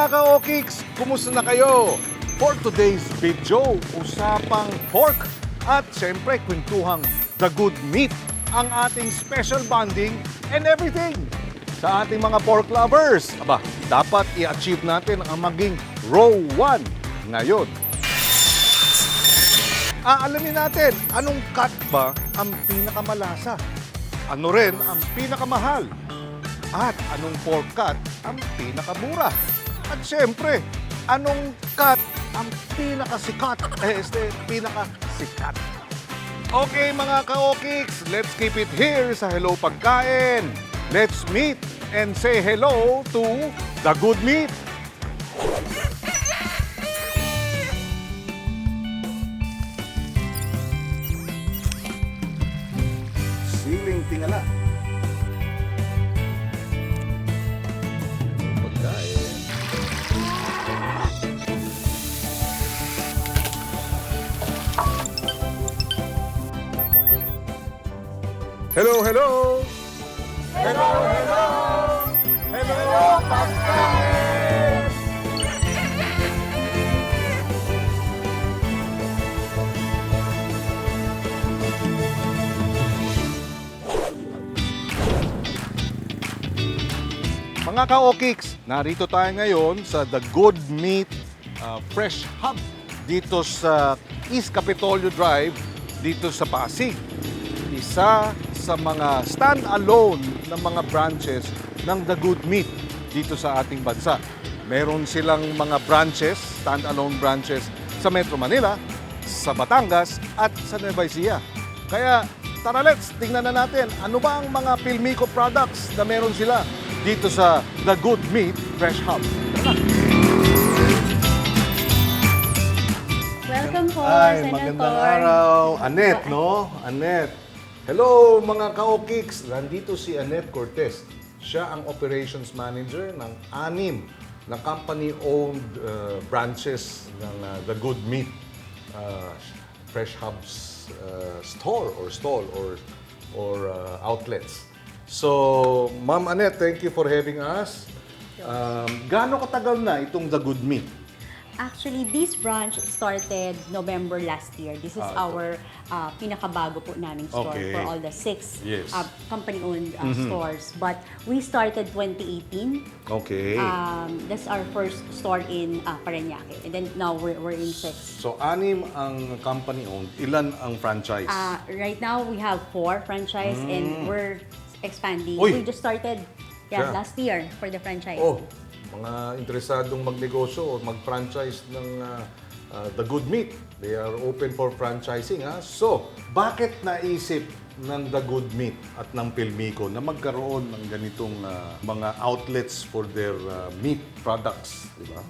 mga ka-okiks, kumusta na kayo? For today's video, usapang pork at siyempre kwentuhang the good meat ang ating special bonding and everything sa ating mga pork lovers. Aba, dapat i-achieve natin ang maging row 1 ngayon. Aalamin natin, anong cut ba ang pinakamalasa? Ano rin ang pinakamahal? At anong pork cut ang pinakamura? At syempre, anong cut ang pinakasikat? Eh, este, pinakasikat. Okay mga ka-okiks, let's keep it here sa Hello Pagkain. Let's meet and say hello to the good meat. Siling tingala. Hello, hello! Hello, hello! Hello, pagkain! Mga ka-okiks, narito tayo ngayon sa The Good Meat uh, Fresh Hub dito sa East Capitolio Drive dito sa Pasig. Isa sa mga stand-alone na mga branches ng The Good Meat dito sa ating bansa. Meron silang mga branches, stand-alone branches sa Metro Manila, sa Batangas at sa Nueva Ecija. Kaya tara let's, tingnan na natin ano ba ang mga Pilmico products na meron sila dito sa The Good Meat Fresh Hub. Tara. Welcome po, Ay, Senator. magandang araw. Anet, no? Anet. Hello, mga ka-okiks. Nandito si Anet Cortez. Siya ang operations manager ng anim na company-owned uh, branches ng uh, The Good Meat uh, Fresh Hubs uh, store or stall or or uh, outlets. So, Ma'am Anet, thank you for having us. Um, gaano katagal na itong The Good Meat? Actually, this branch started November last year. This is Ah, our uh, pinakabago po naming store Okay. for all the six Yes. uh, company-owned uh, stores. But we started 2018. Okay. Um, that's our first store in uh, Parañaque. And then now we're, we're in six. So, anim ang company-owned. Ilan ang franchise? Uh, right now, we have four franchise and we're expanding. Mm. Uy! We just started yeah, Siya. last year for the franchise. oh, mga interesadong magnegosyo o mag-franchise ng uh, uh, The Good Meat. They are open for franchising. Ha? So, bakit naisip ng The Good Meat at ng Pilmico na magkaroon ng ganitong uh, mga outlets for their uh, meat products? Di ba?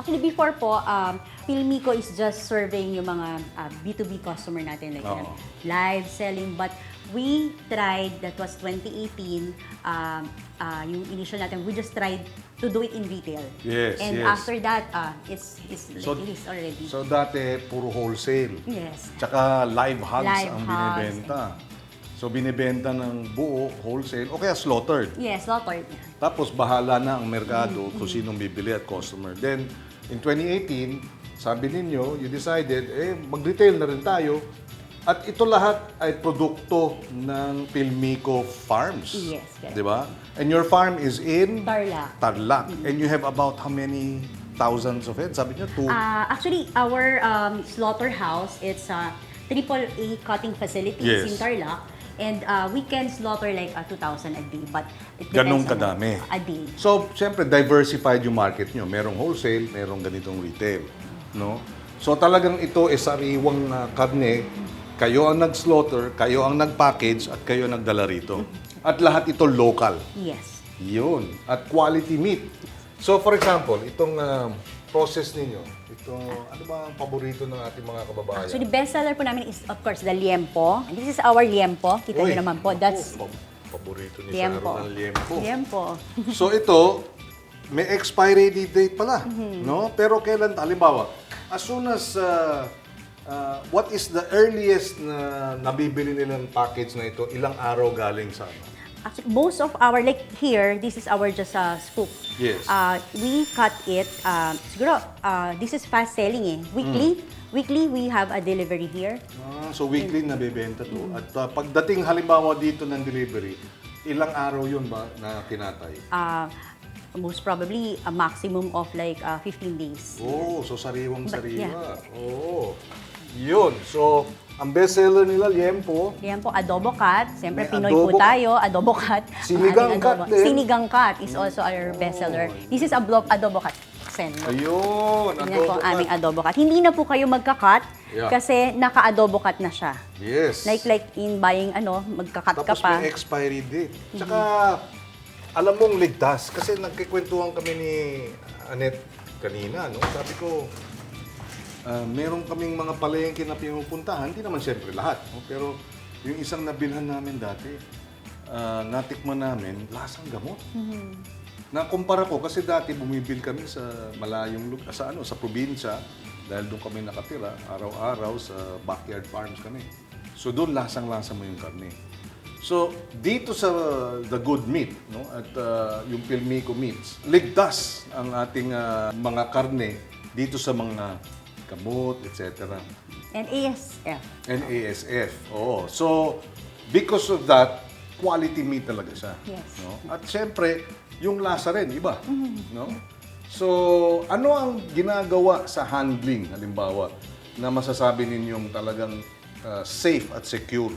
Actually, before po, um, Pilmico is just serving yung mga uh, B2B customer natin, like Oo. live selling. But we tried, that was 2018, um, uh, yung initial natin, we just tried to do it in retail. Yes, And yes. after that, uh, it's, it's So, this already. So, dati, puro wholesale. yes. Tsaka live hogs Live ang hogs. binibenta. So binibenta ng buo, wholesale, o kaya slaughtered. Yes, slaughtered. Tapos bahala na ang merkado kung sinong bibili at customer. Then, in 2018, sabi ninyo, you decided, eh, mag-retail na rin tayo. At ito lahat ay produkto ng Pilmico Farms. Yes, correct. Di ba? And your farm is in? Tarlac. Tarlac. And you have about how many thousands of heads? Sabi niyo, two? Uh, actually, our um, slaughterhouse, it's a triple A cutting facility Yes. in Tarlac. And uh, we can slaughter like uh, 2,000 a day. But it Ganong kadami. A day. So, siyempre, diversified yung market nyo. Merong wholesale, merong ganitong retail. No? So, talagang ito ay sariwang uh, karne. Kayo ang nag-slaughter, kayo ang nag-package, at kayo ang nagdala rito. At lahat ito local. Yes. Yun. At quality meat. So, for example, itong uh, process ninyo, ito, ano ba ang paborito ng ating mga kababayan? So the best seller po namin is of course the liempo. And this is our liempo. Kita Uy, niyo naman po. That's naku, paborito ni liempo. Sharon ang liempo. Liempo. So ito, may expiry date pala, Mm-hmm. no? Pero kailan, halimbawa, as soon as, uh, uh, what is the earliest na nabibili nilang package na ito, ilang araw galing sa ano? actually, most of our, like here, this is our just uh, scoop. Yes. Uh, we cut it, uh, siguro, uh, this is fast selling eh. Weekly, Mm. weekly we have a delivery here. Ah, so weekly nabebenta to. At ah, pagdating halimbawa dito ng delivery, ilang araw yun ba na kinatay? Uh, most probably a maximum of like uh, 15 days. Oh, so sariwang But, sariwa. Oo. Yun. So, ang bestseller nila, Liempo. Yan po, adobo cat. Siyempre, May Pinoy adobo- po tayo. Adobo cat. Ang Sinigang adobo. din. Sinigang cat is also our bestseller. This is ado- adobo cat. Sendo. Ayun, Yan po adobo ang aming cat. adobo cat. Hindi na po kayo magka-cut Yeah. kasi naka-adobo cut na siya. Yes. Like like in buying ano, magka-cut ka Tapos pa. may expiry date. Tsaka, alam mong ligtas. Kasi nagkikwentuhan kami ni Annette kanina, no? Sabi ko, ah, meron kaming mga palengke na pinupuntahan. Hindi naman siyempre lahat. No? Pero yung isang nabilhan namin dati, ah, natikman namin, lasang gamot. Nakumpara ko kasi dati bumibil kami sa malayong lug- sa ano sa probinsya dahil doon kami nakatira araw-araw sa backyard farms kami. So doon lasang-lasa mo yung karne. So dito sa The Good Meat no at uh, yung Pilmico Meats, ligtas ang ating uh, mga karne dito sa mga gamot, etc. And ASF. And ASF. Oo. So, because of that, quality meat talaga siya. Yes. No? At syempre, yung lasa rin, iba. Mm-hmm. No? So, ano ang ginagawa sa handling, halimbawa, na masasabi ninyong talagang uh, safe at secure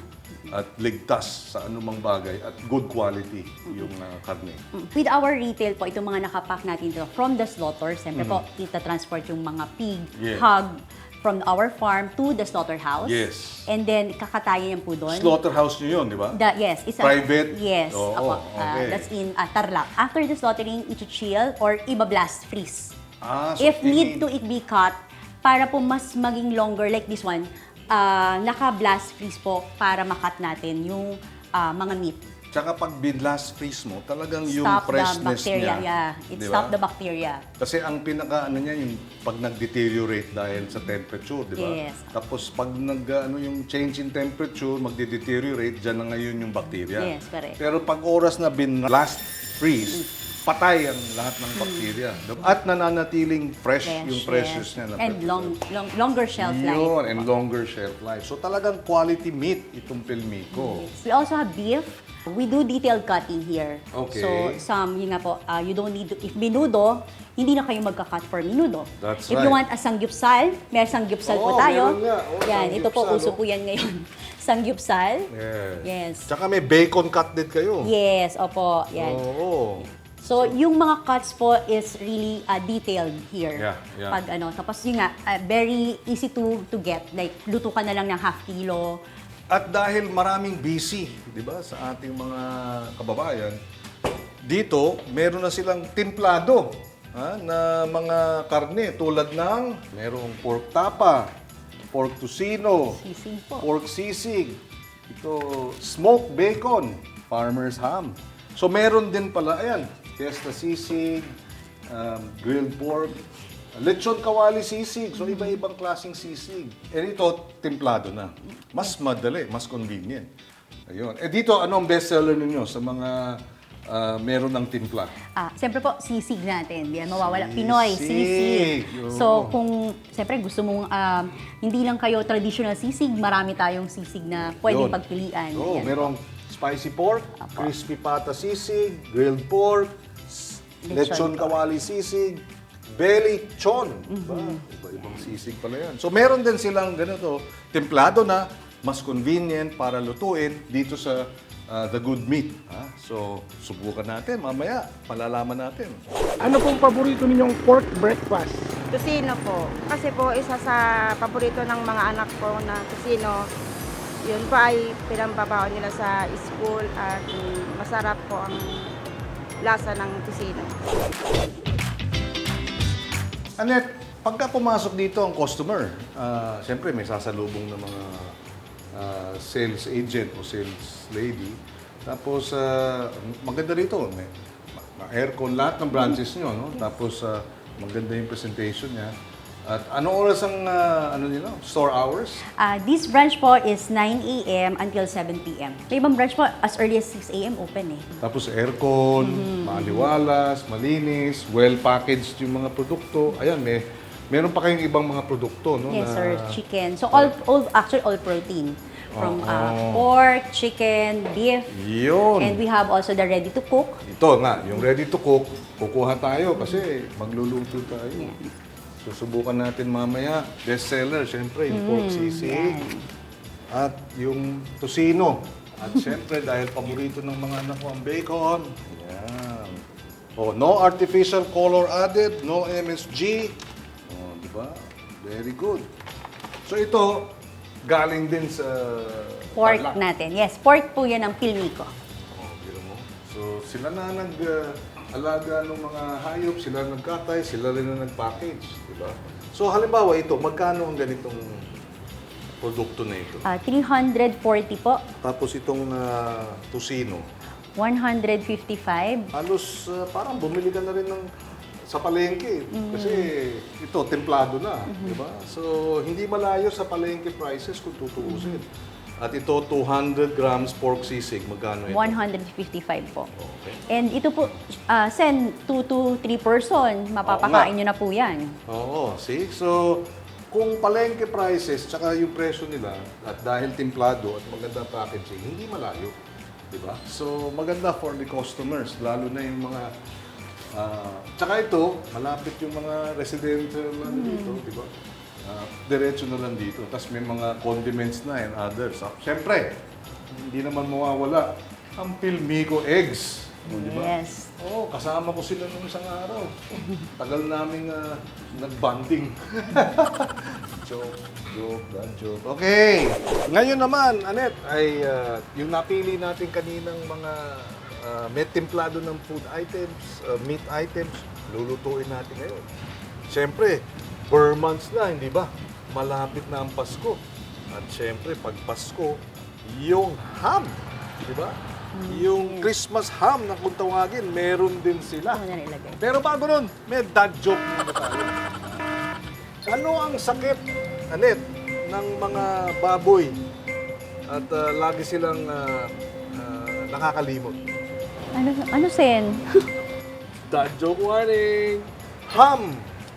at ligtas sa anumang bagay at good quality yung uh, karne? With our retail po, itong mga nakapack natin dito, from the slaughter, siyempre po, ita-transport yung mga pig. Yeah. hog, from our farm to the slaughterhouse. Yes. And then, kakatayin yan po doon. Slaughterhouse nyo yun, di ba? The, yes, it's Private? A, yes. Oo, apo. okay. Uh, that's in uh, Tarlac. After the slaughtering, i-chill or i-blast freeze. Ah, so If need to it be cut, para po mas maging longer like this one, uh, naka-blast freeze po para makat natin yung uh, mga meat. Tsaka pag binlast freeze mo, talagang yung Stop the freshness bacteria. niya. Yeah, it stop the bacteria. Kasi ang pinaka ano niya yung pag nag-deteriorate dahil sa temperature, di ba? Yes. Tapos pag nag ano yung change in temperature, magde-deteriorate, diyan na ngayon yung bacteria. Yes, correct. Pero pag oras na bin last freeze, patay ang lahat ng bacteria. At nananatiling fresh, Fresh, yung freshness yes. niya. na And long, long, longer shelf life. Yun, and longer shelf life. So talagang quality meat itong Pilmico. We also have beef. We do detailed cutting here. Okay. So, some, yun nga po, uh, you don't need, to, if minudo, hindi na kayo magka-cut for minudo. That's if you right. want a sanggupsal, may sanggupsal po Oo, tayo. meron nga. Oo, yan, ito po, sanggupsal, uso oh. po yan ngayon. sanggupsal. Yes. Yes. Tsaka may bacon cut din kayo. Yes, opo, yan. Oo. So, yung mga cuts po is really uh, detailed here. Yeah, yeah. Pag ano, tapos yun nga, uh, very easy to to get. Like, luto ka na lang ng half kilo. At dahil maraming busy, di ba, sa ating mga kababayan, dito, meron na silang timplado ha, na mga karne tulad ng merong pork tapa, pork tocino, Sisig po. pork sisig, ito, smoked bacon, farmer's ham. So meron din pala, ayan, fiesta sisig, um, grilled pork, lechon kawali sisig. So iba-ibang klaseng sisig. Eh ito, templado na. Mas madali, mas convenient. Ayun. Eh dito, ano ang bestseller ninyo sa mga ah, meron ng timpla? Ah, siyempre po, sisig natin. Di yan mawawala. Sisig. Pinoy, sisig. So, kung, siyempre, gusto mong, um, hindi lang kayo traditional sisig, marami tayong sisig na pwedeng Yun. pagpilian. Oo, merong spicy pork, Apo. crispy pata sisig, grilled pork, Lechon lechon kawali sisig, belly chon. Ba, iba-ibang sisig pala yan. So meron din silang ganito, templado na, mas convenient para lutuin dito sa ah, The Good Meat. Ha? So, subukan natin. Mamaya, malalaman natin. Ano pong paborito ninyong pork breakfast? Tusino po. Kasi po isa sa paborito ng mga anak ko na tusino, yun po ay pinambabaon nila sa school at mm, masarap po ang lasa ng tusino. Anet, pagka pumasok dito ang customer, ah, siyempre may sasalubong ng mga ah, sales agent o sales lady. Tapos, ah, maganda rito. May, ma- aircon lahat ng branches nyo, no? Tapos, ah, maganda yung presentation niya. At ano oras ang ah, ano nila? Store hours? Ah, this branch po is 9 a.m. until 7 p.m. May ibang branch po as early as 6 a.m. open eh. Tapos aircon, Mm-hmm. maliwalas, malinis, well-packaged yung mga produkto. Ayan, may meron pa kayong ibang mga produkto, no? Yes, na- sir. Chicken. So, all, all actually, all protein. From ah, pork, chicken, beef. Yun. And we have also the ready to cook. Ito nga, yung ready to cook, kukuha tayo kasi magluluto tayo. Susubukan natin mamaya. Best seller, syempre, yung pork sisig. At yung tosino. At syempre, dahil paborito ng mga anak ko ang bacon. Yan. Oh, no artificial color added, no MSG. Oh, di ba? Very good. So ito, galing din sa Pork Tarlac. natin. Yes, pork po yan ang Pilmico. Oh, biro mo. So, sila na nag-alaga ng mga hayop, sila nagkatay, sila rin na nag-package, di ba? So, halimbawa ito, magkano ang ganitong produkto na ito? Ah, 340 po. Tapos itong ah, tosino, 155. halos ah, parang bumili ka na rin ng sa palengke. Kasi ito, templado na, di ba? So, hindi malayo sa palengke prices kung tutuusin. At ito, 200 grams pork sisig. Magkano ito? 155 po. Okay. And ito po, ah, Sen, 2 to 3 person, mapapakain nyo na po yan. Oo, see? So, kung palengke prices, tsaka yung presyo nila, at dahil timplado at maganda packaging, hindi malayo. Di ba? So, maganda for the customers, lalo na yung mga... ah, tsaka ito, malapit yung mga residential ano dito, di ba? Ah, diretso na lang dito. Tapos may mga condiments na and others. Ah, Siyempre, hindi naman mawawala ang Pilmico eggs. O, di ba? Yes. Oo, kasama ko sila nung isang araw. Tagal naming ah, nag-bonding. joke, joke, bad joke. Okay, ngayon naman, Anet, ay ah, yung napili natin kaninang mga uh, may templado ng food items, ah, meat items, lulutuin natin ngayon. Siyempre, per months na, hindi ba? Malapit na ang Pasko. At siyempre, pag Pasko, yung ham, di ba? Yung Christmas ham na kung tawagin, meron din sila. Ano na nilagay? Pero bago nun, may dad joke muna tayo. Ano ang sakit, Anet, ng mga baboy at ah, lagi silang ah, ah, nakakalimot? Ano, ano Sen? Dad joke warning! Ham!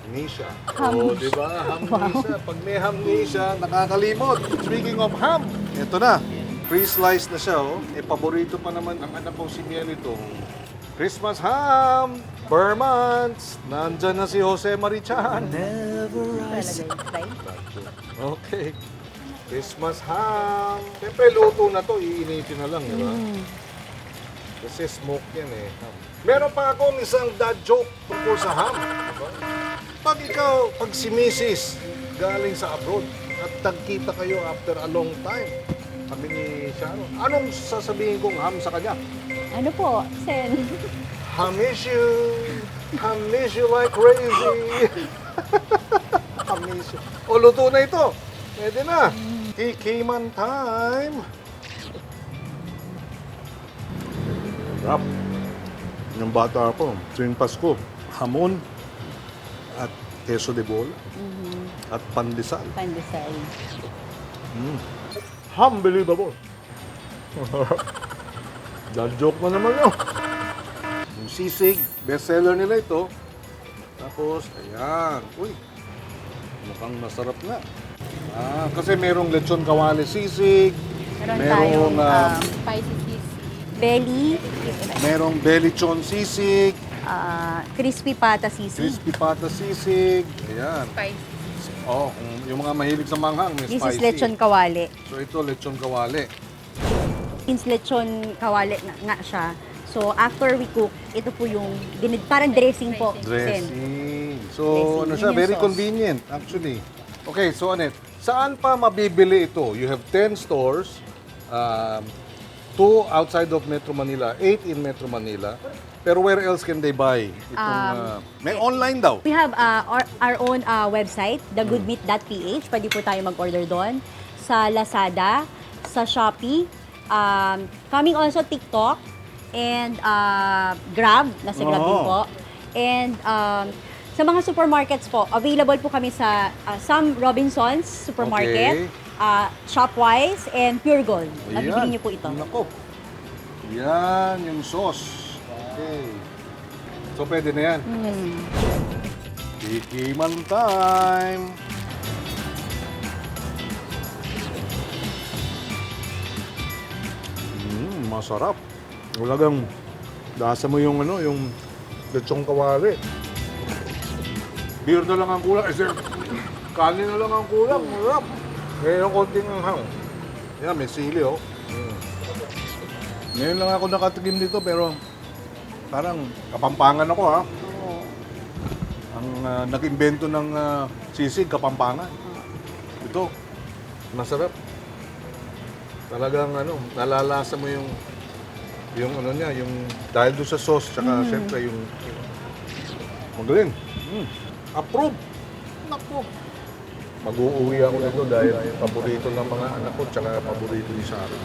Amnesia. Ham. Oo, di ba? Amnesia. Pag may amnesia, nakakalimot. Speaking of ham, ito na. Pre-slice na siya, oh. E, paborito pa naman ng anak kong si Miel itong Christmas ham! Burmans! Nandyan na si Jose Marichan. Okay. Christmas ham. Siyempre, luto na to. Iinitin na lang, di ba? Kasi smoke yan eh. Meron pa akong isang dad joke tungkol sa ham. Pag ikaw, pag si Mrs. galing sa abroad at tagkita kayo after a long time, sabi ni Sharon, anong sasabihin kong ham sa kanya? Ano po, Sen? I miss you. I miss you like crazy. I miss you. O, luto na ito. Pwede na. Kikiman time. Rap. Yung bata ko, tuwing Pasko, hamon at queso de bola at pandesal. Pandesal. Unbelievable. Dad joke na naman yun. Yung sisig, bestseller nila ito. Tapos, ayan. Uy, mukhang masarap na. Ah, kasi merong lechon kawali sisig. Meron merong, tayong ah, um, spicy belly, merong bellychon sisig. Ah, crispy pata sisig. Crispy pata sisig. Ayan. Oh, kung yung mga mahilig sa manghang, may This spicy. is lechon kawali. So ito, lechon kawali. Since lechon kawali nga, nga siya, so after we cook, ito po yung parang dressing po. Dressing. So, Dressing. ano siya, very sauce. convenient actually. Okay, so Anet, saan pa mabibili ito? You have 10 stores, um, 2 outside of Metro Manila, 8 in Metro Manila. Pero where else can they buy? Itong, Um, uh, may online daw. We have uh, our, our own uh, website, thegoodmeat.ph. Pwede po tayo mag-order doon. Sa Lazada, sa Shopee, um, coming also TikTok, and uh, Grab, nasa Grab din Oo. po. And um, Sa mga supermarkets po, available po kami sa ah, Sam Robinsons Supermarket, ah, Shopwise, and Pure Gold. Nabibili niyo po ito. Nako. Yan, yung sauce. Okay. So, pwede na yan. Mm. Tikiman time! Mm, masarap. Ulagang lasa mo yung ano, yung lechong kawali. Beer na lang ang kulang. Eh, sir, kanin na lang ang kulang. Masarap. Ngayon konting anghang. Yan, may sili, oh. Mm. Ngayon lang ako nakatikim dito, pero parang kapampangan ako, ha? Oo. Ang ah, nag-imbento ng ah, sisig, Kapampangan. Ito, masarap. Talagang ano, nalalasa mo yung yung ano niya, yung dahil doon sa sauce, tsaka syempre yung magaling. Mm. Approve! Naku! Mag-uuwi ako nito dahil paborito ng mga anak ko, tsaka paborito ni Sarah.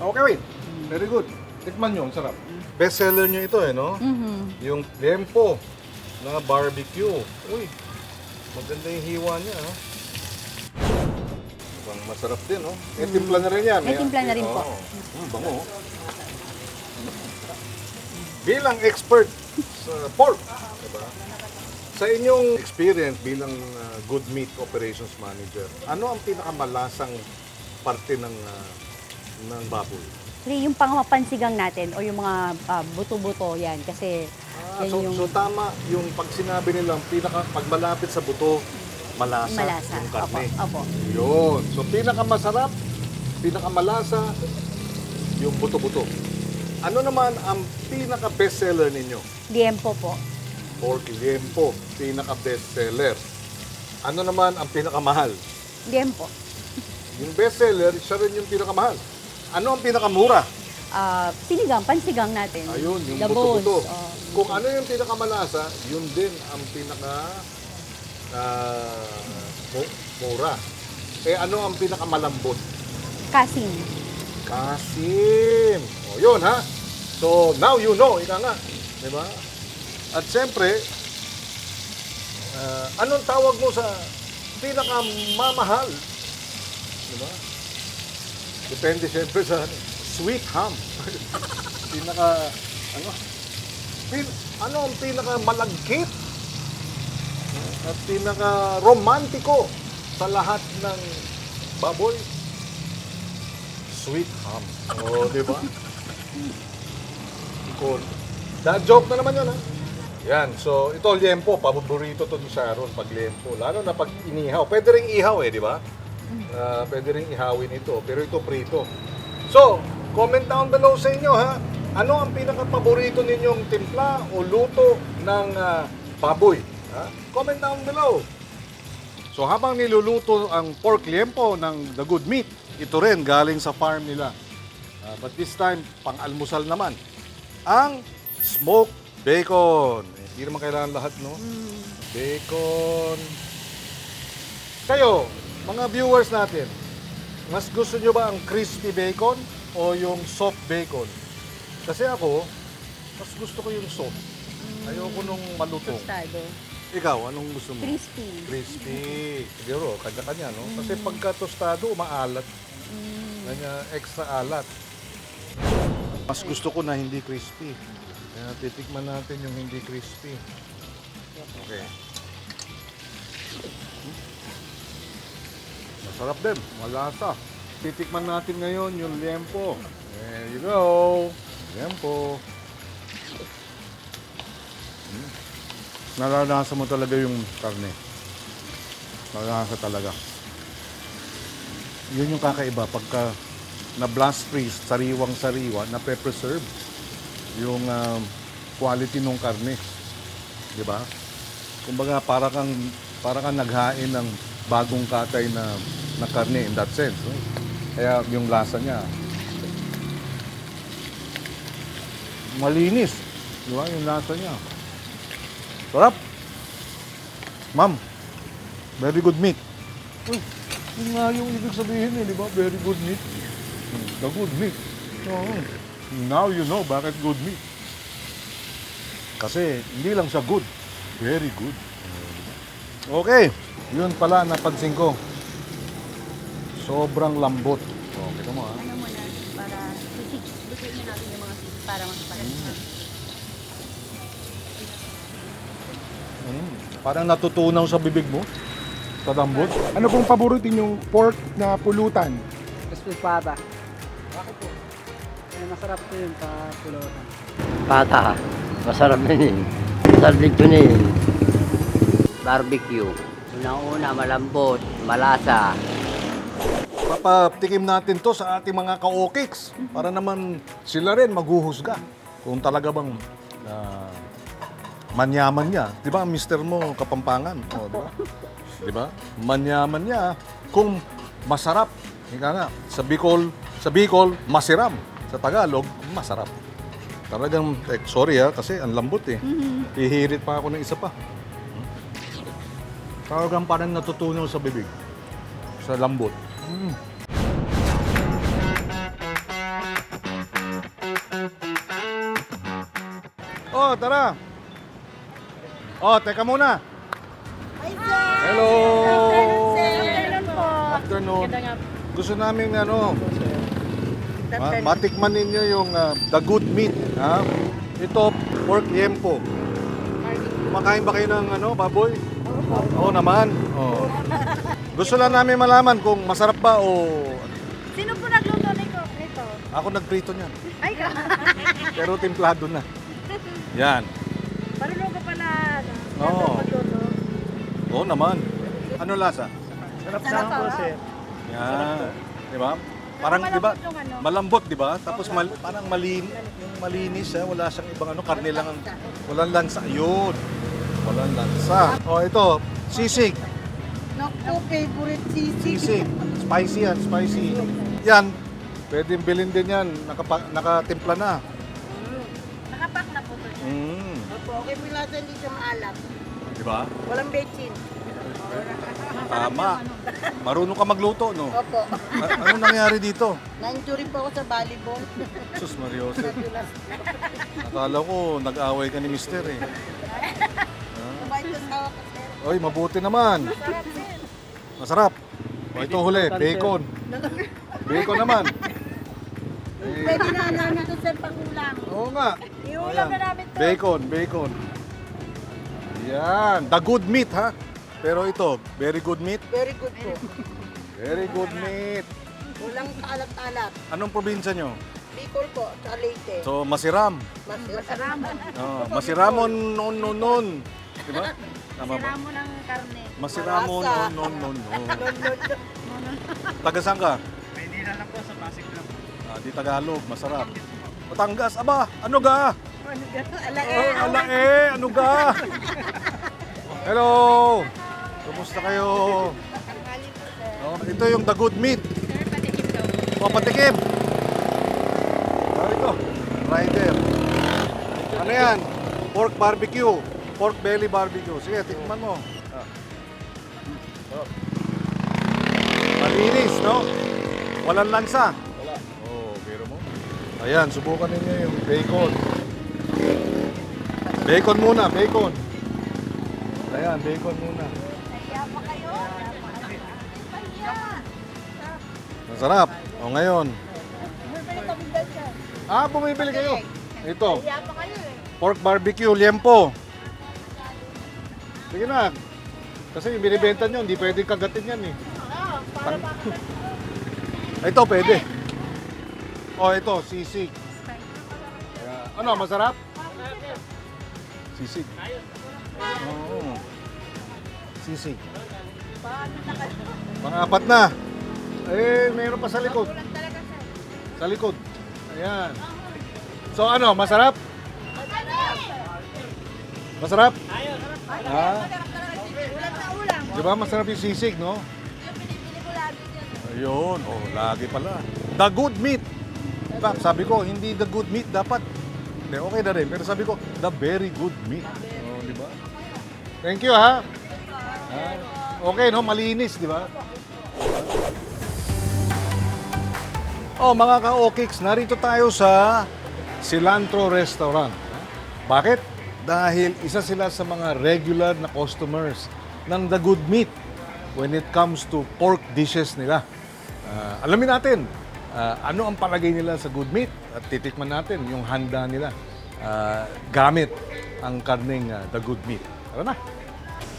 Okay, wait. Very good. Tikman nyo, ang sarap. Best seller nyo ito eh, no? Mhm. Yung lempo na barbecue. Uy, maganda yung hiwa niya, no? Mukhang masarap din, no? May timpla na rin yan. May timpla na rin po. Oo. Mm, bango. oh. Bilang expert sa pork, diba? Sa inyong experience bilang uh, good meat operations manager, ano ang pinakamalasang parte ng uh, ng baboy? Actually, yung pangmapansigang natin o yung mga ah, buto-buto yan kasi Ah, yan so, yung so tama yung pag sinabi nilang pinaka pag malapit sa buto, malasa, malasa. yung karne. Opo, opo. Yun. So pinakamasarap, pinakamalasa yung buto-buto. Ano naman ang pinaka best seller ninyo? Liempo po. Pork liempo, pinaka best seller. Ano naman ang pinakamahal? Liempo. Yung best seller, siya rin yung pinakamahal. Ano ang pinakamura? Ah, sinigang, pansigang natin. Ayun, yung The buto-buto. oh. Kung ano yung pinakamalasa, yun din ang pinaka mu- mura. Eh ano ang pinakamalambot? Kasim. Kasim. O yun ha. So now you know, ika nga. Di ba? At siyempre, ah, anong tawag mo sa pinakamamahal? Di ba? Depende siyempre sa sweet ham. pinaka, ano? Pin, ano ang pinaka malagkit at pinaka romantiko sa lahat ng baboy? Sweet ham. Oo, di ba? Cool. Dad joke na naman yun, ha? Yan, so ito liempo, paborito to ni Sharon pag liempo. Lalo na pag inihaw. Pwede rin ihaw eh, di ba? Ah, pwede rin ihawin ito, pero ito prito. So, comment down below sa inyo ha. Ano ang pinaka-paborito ninyong timpla o luto ng ah, baboy? Ha? Comment down below. So habang niluluto ang pork liempo ng The Good Meat, ito rin galing sa farm nila. Ah, but this time, pang-almusal naman. Ang smoked bacon. Eh, Hindi naman kailangan lahat, no? Bacon. Kayo, mga viewers natin, mas gusto nyo ba ang crispy bacon o yung soft bacon? Kasi ako, mas gusto ko yung soft. Ayoko nung malutong. Tostado. Ikaw, anong gusto mo? Crispy. Crispy. Siguro, kanya-kanya, no? Kasi pagka tostado, maalat. Kanya extra alat. Mas gusto ko na hindi crispy. Kaya titikman natin yung hindi crispy. Okay. Masarap din. Malasa. Titikman natin ngayon yung liempo. There you go. Liempo. Mm. Nalalasa mo talaga yung karne. Nalalasa talaga. Yun yung kakaiba pagka na blast freeze, sariwang sariwa, na preserve yung um, quality ng karne. Di ba? Kumbaga para kang para kang naghain ng bagong katay na na karne in that sense. no? Kaya yung lasa niya malinis. Di ba? Yung lasa niya. Sarap. Ma'am, very good meat. Uy, yun nga yung ibig sabihin eh, di ba? Very good meat. The good meat. Oo. Now you know bakit good meat. Kasi hindi lang siya good, Very good. Okay. Yun pala, napansin ko. Sobrang lambot. Oh, kita mo ha. Ano muna, para sisig. Lutuin natin yung mga sisig para mas parang Mm. Parang natutunaw sa bibig mo. Sa lambot. Ano pong paborito ninyong pork na pulutan? Espada. Bakit po? Eh, masarap po yun sa pulutan. Pata, masarap yun eh. Masarap dito yun eh. Barbecue. Unang-una, malambot, malasa. Papatikim natin to sa ating mga ka-okiks para naman sila rin maghuhusga kung talaga bang ah, manyaman niya. Di ba, mister mo kapampangan? O, di ba? Di ba? Manyaman niya kung masarap. Ika nga, sa Bicol, sa Bicol, masiram. Sa Tagalog, masarap. Talagang, eh, sorry ha, kasi ang lambot eh. Hihirit pa ako ng isa pa. Talagang parang natutunaw sa bibig. Sa lambot. Mm. Oh, tara. Oh, teka muna. Hello. Afternoon. Gusto namin ano, ma- matikman ninyo yung ah, the good meat. Ha? Ito, pork liempo. Kumakain ba kayo ng ano, baboy? Oo naman. Oh. Gusto lang namin malaman kung masarap ba o Sino po nagluto nito? Ito. ako nagprito niyan. Ay, ka. Pero timplado na. Yan. Marunong ka pala. Oo. magluto. Oo naman. Ano lasa? Sarap na po, sir. Yan. Di ba? Parang, di ba? yung ano. Malambot, di ba? Tapos mal, parang malin, yung malinis, ha? wala siyang ibang ano, karne lang ang, walang lansa. Yun. Walang lansa. O, ito, sisig. Naku, favorite sisig. Sisig. Spicy yan, spicy. Yan, pwedeng bilhin din yan. Nakapa, nakatimpla na. Nakapak na po ito. Mm. Opo, okay mo lasa hindi siya maalat. Di ba? Walang bechin. Tama. Marunong ka magluto, no? Opo. A- ano nangyari dito? Na-injury po ako sa volleyball. Sus Mariose. Akala ko nag-away ka ni Mister eh. Kumain ka sa. Oy, mabuti naman. Masarap. O ito huli, bacon. Bacon naman. Eh, Pwede na namin ito, sir, pangulang. Oo nga. Iulam Ayan. na namin to. Bacon, bacon. Yan, the good meat ha. Pero ito, very good meat. Very good po. Very good meat. Walang alat-alat. Anong probinsya nyo? Bicol po, sa Leyte. So, Masiram. Mas masarap. Oh, Masiramon non non non. Di ba? mo ng karne. Masiramon Malasa. non non non non. Lon, lon, lon. Taga saan ka? Maynila lang po sa Pasig lang. Ah, di Tagalog, masarap. Batangas, aba, ano ga? Ala Oh, eh. ala eh, ano ga? Hello! Kumusta kayo? Oh, ito yung the good meat. O, patikim. Ah, ito, rider. Ano yan? Pork barbecue. Pork belly barbecue. Sige, tikman mo. Ah. Oh. Malinis, no? Walang lansa. Wala. Oh, pero mo. Ayan, subukan ninyo yung bacon. Bacon muna, bacon. Ayan, bacon muna. Masarap. O ngayon. Ah, bumibili kayo. Ito. Pork barbecue, liempo. Sige na. Kasi yung binibenta nyo, hindi pwedeng kagatin yan eh. Tang- ito, pwede. O, ito, sisig. Ayan. Ano, masarap? Sisig. Oo. Sisig. Pang-apat na. Eh, mayroon pa sa likod. Sa likod. Ayan. So ano, masarap? Masarap? Ah. Di ba masarap yung sisig, no? Ayun, oh, lagi pala. The good meat. Diba, sabi ko, hindi the good meat, dapat. Hindi, okay na rin. Pero sabi ko, the very good meat. Oh, di ba? Thank you, ha? Ah, Okay, no? Malinis, di ba? Oh, mga ka-okiks, narito tayo sa Cilantro Restaurant. Bakit? Dahil isa sila sa mga regular na customers ng The Good Meat when it comes to pork dishes nila. Ah, alamin natin ah, ano ang palagay nila sa Good Meat at titikman natin yung handa nila ah, gamit ang karneng ah, The Good Meat. Tara na!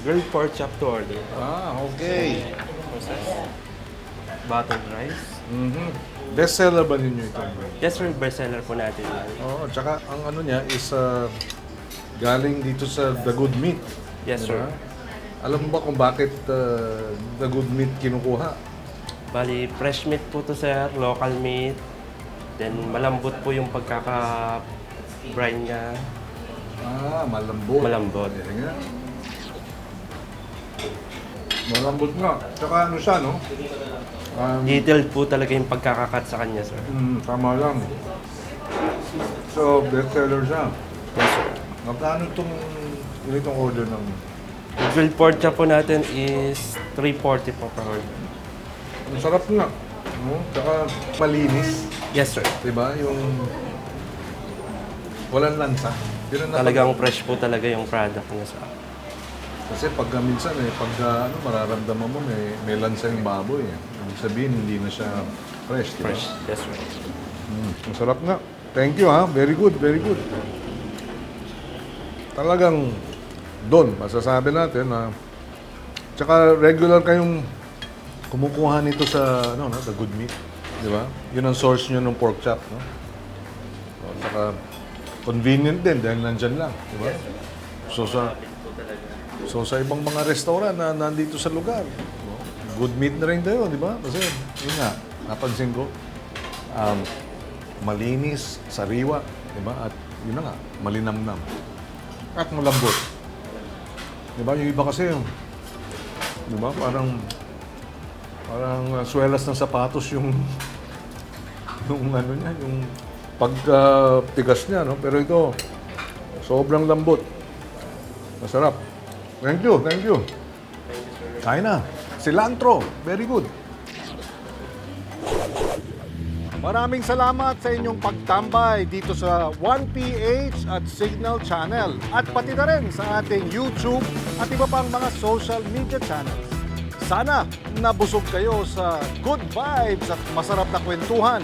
Grilled pork chop to order. Ah, okay. Buttered rice. Mhm. Best seller ba ninyo ito? Yes sir, bestseller po natin. Oo, tsaka ang ano niya is ah, galing dito sa The Good Meat. Yes sir. Diba? Alam mo ba kung bakit ah, The Good Meat kinukuha? Bali, fresh meat po to sir, local meat. Then malambot po yung pagkaka-brine niya. Ah, malambot. Malambot. Ayan nga. Malambot nga. Tsaka ano siya, no? Um, Detailed po talaga yung pagkakakat sa kanya sir. mm, tama lang. So, best seller siya. Yes sir. Magkano itong ganitong order ng... Yung grilled pork chop po natin is 340 po per order. Ang sarap nga. No? Tsaka malinis. Yes sir. Diba? Yung... Walang lansa. Yun ang Talagang fresh po talaga yung product niya sir. Kasi pagka minsan eh, pagka ano, mararamdaman mo may, may lansa yung baboy. Eh. Ibig sabihin, hindi na siya fresh. Diba? Fresh. Yes sir. Mm, masarap nga. Thank you ha. Very good, very good. Talagang doon, masasabi natin na tsaka regular kayong kumukuha nito sa ano, no, the good meat. Di ba? Yun ang source nyo ng pork chop. No? O, tsaka convenient din dahil nandyan lang. Di ba? So sa, so sa ibang mga restaurant na nandito sa lugar, good meat na rin tayo, di ba? Kasi yun nga, napansin ko, um, malinis, sariwa, di ba? At yun na nga, malinamnam. At malambot. Di ba? Yung iba kasi, di ba? Parang, parang uh, swelas ng sapatos yung, yung ano niya, yung pagtigas niya, no? Pero ito, sobrang lambot. Masarap. Thank you, thank you. Kain na. Cilantro. Very good. Maraming salamat sa inyong pagtambay dito sa 1PH at Signal Channel at pati na rin sa ating YouTube at iba pang mga social media channels. Sana nabusog kayo sa good vibes at masarap na kwentuhan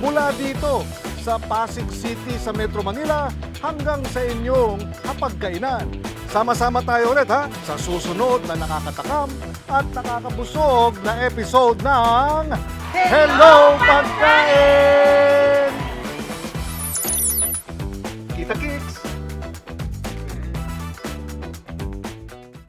mula dito sa Pasig City sa Metro Manila hanggang sa inyong hapagkainan. Sama-sama tayo ulit ha sa susunod na nakakatakam at nakakabusog na episode ng Hello, Pagkain!